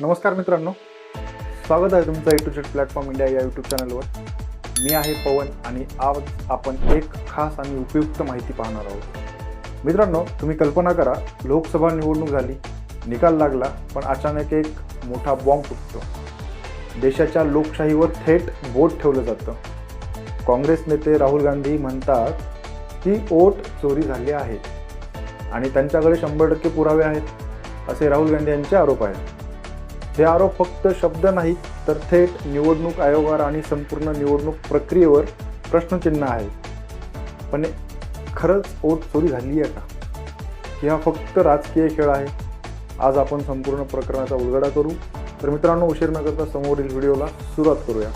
नमस्कार मित्रांनो. स्वागत आहे तुमचं A to Z platform India या यूट्यूब चॅनलवर मी आहे पवन आणि आज आपण एक खास आणि उपयुक्त माहिती पाहणार आहोत. मित्रांनो तुम्ही कल्पना करा लोकसभा निवडणूक झाली निकाल लागला पण अचानक एक मोठा बॉम्ब फुटतो. देशाच्या लोकशाहीवर थेट बोट ठेवलं जातं. काँग्रेस नेते राहुल गांधी म्हणतात की ओट चोरी झाली आहे आणि त्यांच्याकडे शंभर टक्के पुरावे आहेत असे राहुल गांधी यांचे आरोप आहेत. हे आरोप फक्त शब्द नाहीत तर थेट निवडणूक आयोगावर आणि संपूर्ण निवडणूक प्रक्रियेवर प्रश्नचिन्ह आहे पण खरंच ओट चोरी झाली आहे का? की हा फक्त राजकीय खेळ आहे? आज आपण संपूर्ण प्रकरणाचा उलगडा करू. तर मित्रांनो उशीर न करता समोरील व्हिडिओला सुरुवात करूया.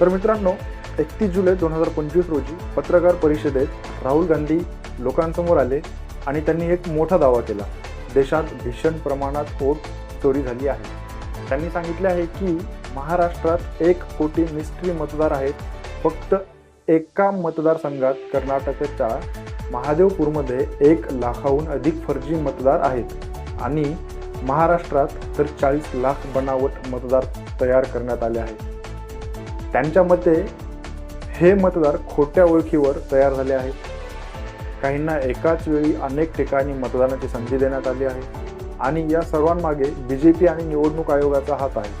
तर मित्रांनो एकतीस जुलै दोन हजार पंचवीस रोजी पत्रकार परिषदेत राहुल गांधी लोकांसमोर आले आणि त्यांनी एक मोठा दावा केला. देशात भीषण प्रमाणात ओट चोरी झाली आहे. त्यांनी सांगितले आहे की महाराष्ट्रात एक कोटी मिस्ट्री मतदार आहेत. फक्त एका मतदारसंघात कर्नाटकच्या महादेवपूरमध्ये एक लाखाहून अधिक फर्जी मतदार आहेत. आणि महाराष्ट्रात तर चाळीस लाख बनावट मतदार तयार करण्यात आले आहेत. त्यांच्या मते हे मतदार खोट्या ओळखीवर तयार झाले आहेत. काहींना एकाच वेळी अनेक ठिकाणी मतदानाची संधी देण्यात आली आहे. आणि या सर्वांमागे बी जे पी आणि निवडणूक आयोगाचा हात आहे.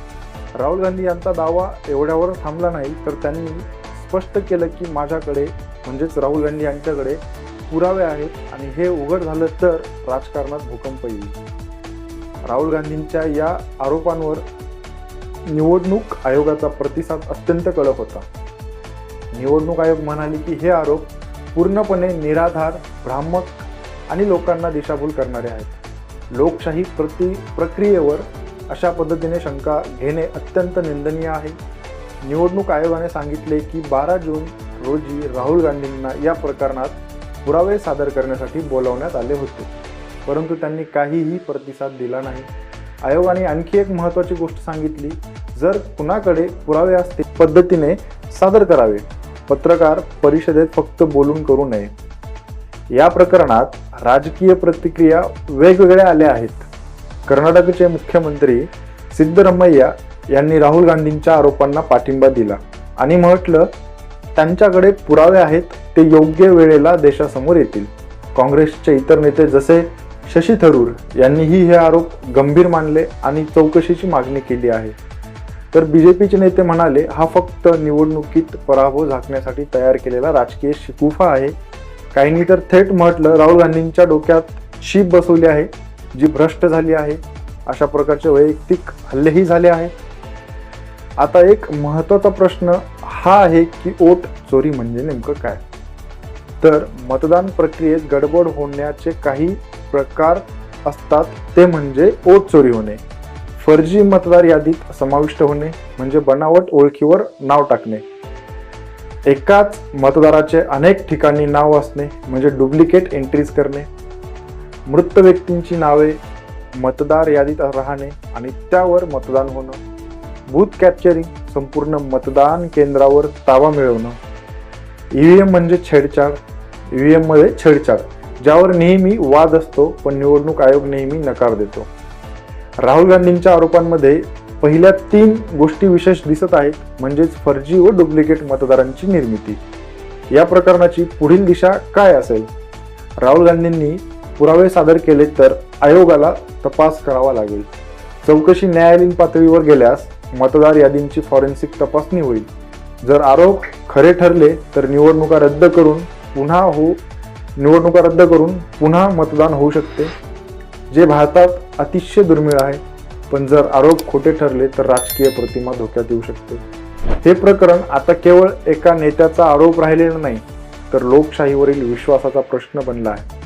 राहुल गांधी यांचा दावा एवढ्यावर थांबला नाही तर त्यांनी स्पष्ट केलं की माझ्याकडे म्हणजेच राहुल गांधी यांच्याकडे पुरावे आहेत आणि हे उघड झालं तर राजकारणात भूकंप येईल. राहुल गांधींच्या या आरोपांवर निवडणूक आयोगाचा प्रतिसाद अत्यंत कडक होता. निवडणूक आयोग म्हणाले की हे आरोप पूर्णपणे निराधार भ्रामक आणि लोकांना दिशाभूल करणारे आहेत. लोकशाही प्रति प्रक्रियेवर अशा पद्धतीने शंका घेणे अत्यंत निंदनीय आहे. निवडणूक आयोगाने सांगितले की बारा जून रोजी राहुल गांधींना या प्रकरणात पुरावे सादर करण्यासाठी बोलावण्यात आले होते. परंतु त्यांनी काहीही प्रतिसाद दिला नाही. आयोगाने आणखी एक महत्त्वाची गोष्ट सांगितली. जर कुणाकडे पुरावे असते पद्धतीने सादर करावे. पत्रकार परिषदेत फक्त बोलून करू नये. या प्रकरणात राजकीय प्रतिक्रिया वेगवेगळ्या आल्या आहेत. कर्नाटकचे मुख्यमंत्री सिद्धरमैया यांनी राहुल गांधींच्या आरोपांना पाठिंबा दिला. आणि म्हटलं त्यांच्याकडे पुरावे आहेत ते योग्य वेळेला देशासमोर येतील. काँग्रेसचे इतर नेते जसे शशी थरूर यांनीही हे आरोप गंभीर मानले आणि चौकशीची मागणी केली आहे. तर बी जे पीचे नेते म्हणाले हा फक्त निवडणुकीत पराभव झाकण्यासाठी तयार केलेला राजकीय शिकुफा आहे. काहींनी तर थेट म्हटलं राहुल गांधींच्या डोक्यात शीप बसवली आहे जी भ्रष्ट झाली आहे. अशा प्रकारचे वैयक्तिक हल्लेही झाले आहेत आता एक महत्त्वाचा प्रश्न हा आहे की ओट चोरी म्हणजे नेमकं काय? तर मतदान प्रक्रियेत गडबड होण्याचे काही प्रकार असतात ते म्हणजे ओट चोरी होणे फर्जी मतदार यादीत समाविष्ट होणे म्हणजे बनावट ओळखीवर नाव टाकणे. एकाच मतदाराचे अनेक ठिकाणी नाव असणे म्हणजे डुप्लिकेट एंट्रीज करणे मृत व्यक्तींची नावे मतदार यादीत राहणे आणि त्यावर मतदान होणं बूथ कॅप्चरिंग संपूर्ण मतदान केंद्रावर ताबा मिळवणं. ई व्ही एम म्हणजे छेडछाड ई व्ही एममध्ये छेडछाड ज्यावर नेहमी वाद असतो पण निवडणूक आयोग नेहमी नकार देतो. राहुल गांधींच्या आरोपांमध्ये पहिल्या तीन गोष्टी विशेष दिसत आहेत म्हणजेच फर्जी व डुप्लिकेट मतदारांची निर्मिती. या प्रकरणाची पुढील दिशा काय असेल? राहुल गांधींनी पुरावे सादर केले तर आयोगाला तपास करावा लागेल. चौकशी न्यायालयीन पातळीवर गेल्यास मतदार यादींची फॉरेन्सिक तपासणी होईल. जर आरोप खरे ठरले तर निवडणुका रद्द करून पुन्हा हो निवडणुका रद्द करून पुन्हा मतदान होऊ शकते जे भारतात अतिशय दुर्मिळ आहे. पण जर आरोप खोटे ठरले तर राजकीय प्रतिमा धोक्यात येऊ शकते. हे प्रकरण आता केवळ एका नेत्याचा आरोप राहिलेला नाही तर लोकशाहीवरील विश्वासाचा प्रश्न बनला आहे.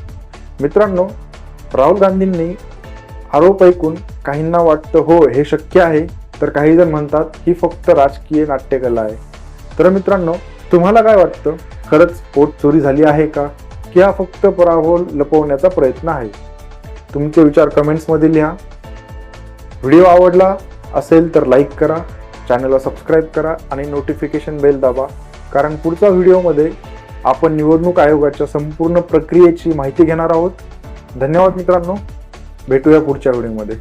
मित्रांनो राहुल गांधींनी आरोप ऐकून काहींना वाटतं हो हे शक्य आहे तर काही जण म्हणतात ही फक्त राजकीय नाट्यकला आहे. तर मित्रांनो तुम्हाला काय वाटतं? खरंच पोट चोरी झाली आहे का? की हा फक्त पराभव लपवण्याचा प्रयत्न आहे? तुमचे विचार कमेंट्समध्ये लिहा. व्हिडिओ आवडला असेल तर लाईक करा चॅनलला सबस्क्राईब करा आणि नोटिफिकेशन बेल दाबा. कारण पुढच्या व्हिडिओमध्ये आपण निवडणूक आयोगाच्या संपूर्ण प्रक्रियेची माहिती घेणार आहोत. धन्यवाद मित्रांनो. भेटूया पुढच्या व्हिडिओमध्ये.